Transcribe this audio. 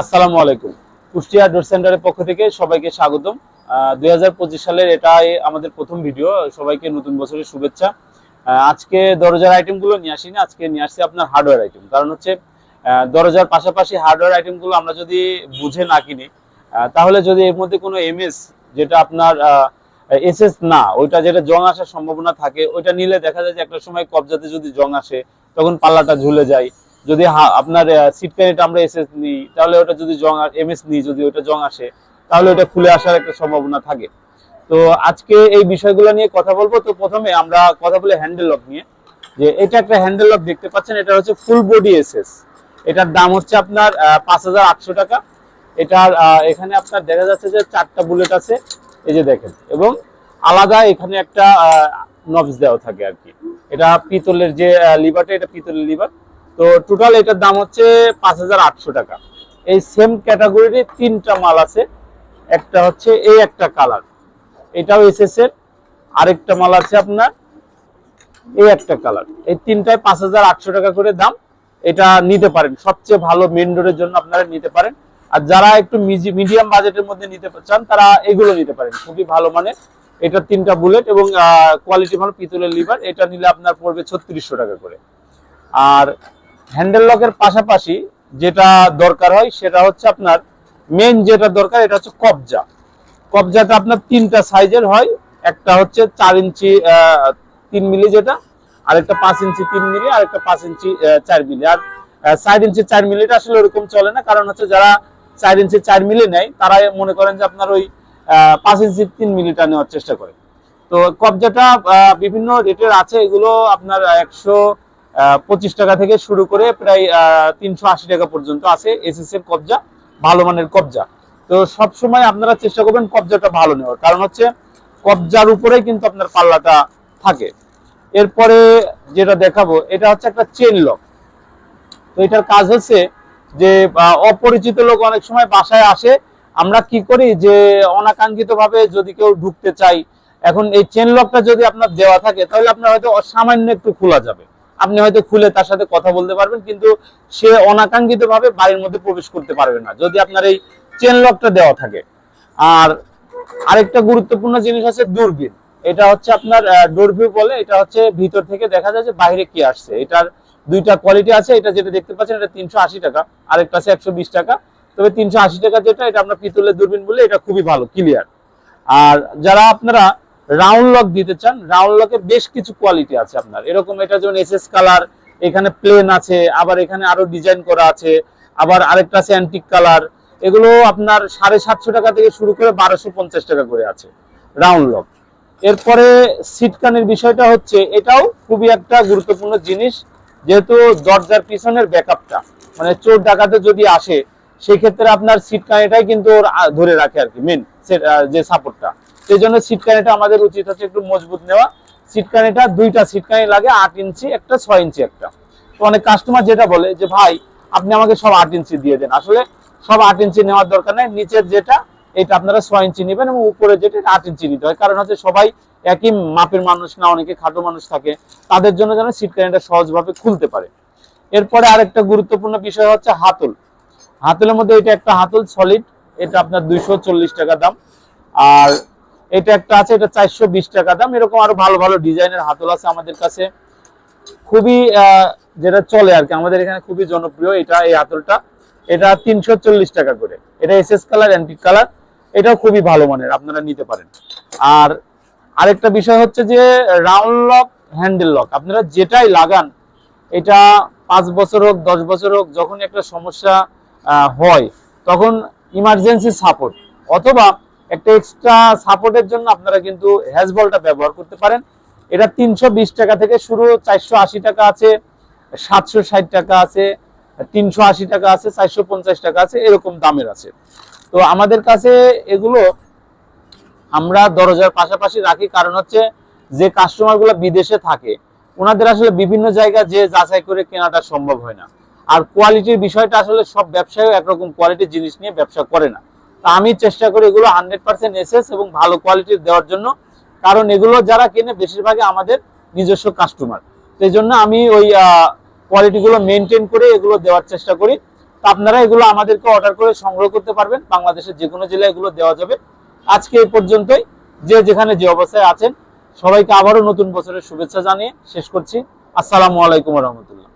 আসসালামু আলাইকুম। কুষ্টিয়া ডোর সেন্টারের পক্ষ থেকে সবাইকে স্বাগতম। দুই হাজার পঁচিশ সালের এটাই আমাদের প্রথম ভিডিও। সবাইকে নতুন বছরের শুভেচ্ছা। আজকে দরজার আইটেমগুলো নিয়ে আসিনি। আজকে নিয়ে আসছি আপনার হার্ডওয়্যার আইটেম কারণ হচ্ছে দরজার পাশাপাশি হার্ডওয়্যার আইটেমগুলো আমরা যদি বুঝে না কিনি তাহলে যদি এর মধ্যে কোনো এমএস যেটা আপনার এসএস না, ওইটা যেটা জং আসার সম্ভাবনা থাকে, ওইটা নিলে দেখা যায় যে একটা সময় কবজাতে যদি জং আসে, তখন পাল্লাটা ঝুলে যায়। যদি আপনার সিট প্যানেট আমরা এসএস নিই, তাহলে ওটা যদি জং এমএস নিই, যদি ওটা জং আসে, তাহলে ওটা খুলে আসার একটা সম্ভাবনা থাকে। তো আজকে এই বিষয়গুলো নিয়ে কথা বলব। তো প্রথমে আমরা কথা বলি হ্যান্ডেল লক নিয়ে। যে এটা একটা হ্যান্ডেল লক দেখতে পাচ্ছেন, এটা হচ্ছে ফুল বডি এসএস এটার দাম হচ্ছে আপনার পাঁচ হাজার আটশো টাকা। এটার এখানে আপনার দেখা যাচ্ছে যে চারটা বুলেট আছে। এই যে দেখেন, এবং আলাদা এখানে একটা নবস দেওয়া থাকে আর কি। এটা পিতলের যে লিভারটা এটা পিতলের লিভার তো টোটাল এটার দাম হচ্ছে পাঁচ হাজার আটশো টাকা। এই সেম ক্যাটাগরির তিনটা মাল আছে। একটা হচ্ছে এই একটা কালার এটাও এসএস এর। আরেকটা মাল আছে আপনার এই একটা কালার এই তিনটায় পাঁচ হাজার আটশো টাকা করে দাম। এটা নিতে পারেন। সবচেয়ে ভালো মেন ডোরের জন্য আপনারা নিতে পারেন। আর যারা একটু মিডিয়াম বাজেটের মধ্যে নিতে চান, তারা এগুলো নিতে পারেন। খুবই ভালো মানে এটা তিনটা বুলেট এবং কোয়ালিটি ভালো পিতলের লিভার এটা নিলে আপনার পড়বে ছত্রিশশো টাকা করে। আর হ্যান্ডেল লকের পাশাপাশি যেটা দরকার হয় সেটা হচ্ছে আপনার মেন যেটা দরকার এটা হচ্ছে কবজা। কবজাটা আপনার তিনটা সাইজের হয়, একটা হচ্ছে চার ইঞ্চি তিন মিলি যেটা, আরেকটা পাঁচ ইঞ্চি তিন মিলি আর একটা পাঁচ ইঞ্চি চার মিলি। আর চার ইঞ্চি চার মিলিটা আসলে ওরকম চলে না, কারণ হচ্ছে যারা চার ইঞ্চি চার মিলি নেয় তারা মনে করেন যে আপনার ওই পাঁচ ইঞ্চি তিন মিলিটা নেওয়ার চেষ্টা করে। তো কবজাটা বিভিন্ন রেটের আছে, এগুলো আপনার একশো পঁচিশ টাকা থেকে শুরু করে প্রায় তিনশো আশি টাকা পর্যন্ত আছে এসএস এর কবজা, ভালো মানের কবজা। তো সব সময় আপনারা চেষ্টা করবেন কবজাটা ভালো নেওয়ার। কারণ হচ্ছে কবজার উপরেই কিন্তু আপনার পাল্লাটা থাকে। এরপরে যেটা দেখাবো, এটা হচ্ছে একটা চেন লক তো এটার কাজ হচ্ছে যে অপরিচিত লোক অনেক সময় বাসায় আসে। আমরা কি করি যে অনাকাঙ্ক্ষিত ভাবে যদি কেউ ঢুকতে চাই, এখন এই চেন লকটা যদি আপনার দেওয়া থাকে, তাহলে আপনার হয়তো সামান্য একটু খোলা যাবে। আপনি হয়তো খুলে তার সাথে কথা বলতে পারবেন, কিন্তু সে অনাকাঙ্ক্ষিত ভাবে বাড়ির মধ্যে প্রবেশ করতে পারবে না, যদি আপনার এই চেন লকটা দেওয়া থাকে। আর আরেকটা গুরুত্বপূর্ণ জিনিস হচ্ছে দূরবীন। এটা হচ্ছে আপনার ডোরভিউ বলে, এটা হচ্ছে ভিতর থেকে দেখা যায় যে বাইরে কি আসছে। এটার দুইটা কোয়ালিটি আছে, এটা যেটা দেখতে পাচ্ছেন এটা তিনশো আশি টাকা, আরেকটা আছে একশো বিশ টাকা। তবে তিনশো আশি টাকা যেটা, এটা আমরা পিতলের দূরবীন বলে এটা খুবই ভালো ক্লিয়ার আর যারা আপনারা রাউন্ড লক দিতে চান, রাউন্ড লকে বেশ কিছু কোয়ালিটি আছে আপনার। এরকম এটা যেমন এসএস কালার এখানে প্লেন আছে, আবার এখানে আরও ডিজাইন করা আছে, আবার আরেকটা আছে অ্যান্টিক কালার এগুলো আপনার সাড়ে সাতশো টাকা থেকে শুরু করে বারোশো পঞ্চাশ টাকা করে আছে, রাউন্ড লক। এরপরে সিটকানের বিষয়টা হচ্ছে, এটাও খুবই একটা গুরুত্বপূর্ণ জিনিস, যেহেতু দরজার পিছনের ব্যাকআপটা মানে চোর ডাকাতে যদি আসে সেই ক্ষেত্রে আপনার সিটকানিটাই কিন্তু ওর ধরে রাখে আর কি মেন যে সাপোর্টটা সেই জন্য সিটকানিটা আমাদের উচিত হচ্ছে একটু মজবুত নেওয়া। সিটকানিটা দুইটা সিটকানি লাগে, আট ইঞ্চি একটা, ছয় ইঞ্চি একটা। তো অনেক কাস্টমার যেটা বলে যে, ভাই, আপনি আমাকে সব আট ইঞ্চি দিয়ে দেন। আসলে সব আট ইঞ্চি নেওয়ার দরকার নেই। নিচের যেটা, এটা আপনারা ছয় ইঞ্চি নেবেন এবং উপরে যেটা আট ইঞ্চি নিতে হয়। কারণ হচ্ছে সবাই একই মাপের মানুষ না, অনেকে খাটো মানুষ থাকে। তাদের জন্য যেন সিট কানিটা সহজভাবে খুলতে পারে। এরপরে আরেকটা গুরুত্বপূর্ণ বিষয় হচ্ছে হাতল। হাতলের মধ্যে এটা একটা হাতল সলিড এটা আপনার দুইশো চল্লিশ টাকা দাম। আর এটা একটা আছে, এটা চারশো বিশ টাকা দাম। এরকম আরও ভালো ভালো ডিজাইনের হাতল আছে আমাদের কাছে। খুবই যেটা চলে আর কি, আমাদের এখানে খুবই জনপ্রিয় এটা, এই হাতলটা। এটা তিনশো চল্লিশ টাকা করে। এটা S S colour, antique colour. এটাও খুবই ভালো মানের, আপনারা নিতে পারেন। আর আরেকটা বিষয় হচ্ছে যে, রাউন্ড লক, হ্যান্ডেল লক। আপনারা যেটাই লাগান, এটা পাঁচ বছর হোক, দশ বছর হোক যখন একটা সমস্যা হয়, তখন ইমার্জেন্সি সাপোর্ট। অথবা একটা এক্সট্রা সাপোর্টের জন্য আপনারা কিন্তু হ্যাজবলটা ব্যবহার করতে পারেন। এটা তিনশো বিশ টাকা থেকে শুরু, চারশো আশি টাকা আছে, সাতশো ষাট টাকা আছে, তিনশো আশি টাকা আছে, চারশো পঞ্চাশ টাকা আছে, এরকম দামের আছে। তো আমাদের কাছে এগুলো আমরা দরজার পাশাপাশি রাখি, কারণ হচ্ছে যে কাস্টমারগুলো বিদেশে থাকে, ওনাদের আসলে বিভিন্ন জায়গায় যে যাচাই করে কেনাটা সম্ভব হয় না। আর কোয়ালিটির বিষয়টা আসলে সব ব্যবসায়ী একরকম কোয়ালিটির জিনিস নিয়ে ব্যবসা করে না। তা আমি চেষ্টা করি এগুলো হান্ড্রেড পার্সেন্ট এসএস এবং ভালো কোয়ালিটির দেওয়ার জন্য। কারণ এগুলো যারা কেনে বেশিরভাগই আমাদের নিজস্ব কাস্টমার সেই জন্য আমি ওই কোয়ালিটিগুলো মেনটেন করে এগুলো দেওয়ার চেষ্টা করি। তো আপনারা এগুলো আমাদেরকে অর্ডার করে সংগ্রহ করতে পারবেন। বাংলাদেশের যে কোনো জেলায় এগুলো দেওয়া যাবে। আজকে এই পর্যন্তই। যে যেখানে যে অবস্থায় আছেন, সবাইকে আবারও নতুন বছরের শুভেচ্ছা জানিয়ে শেষ করছি। আসসালামু আলাইকুম রহমতুল্লাহ।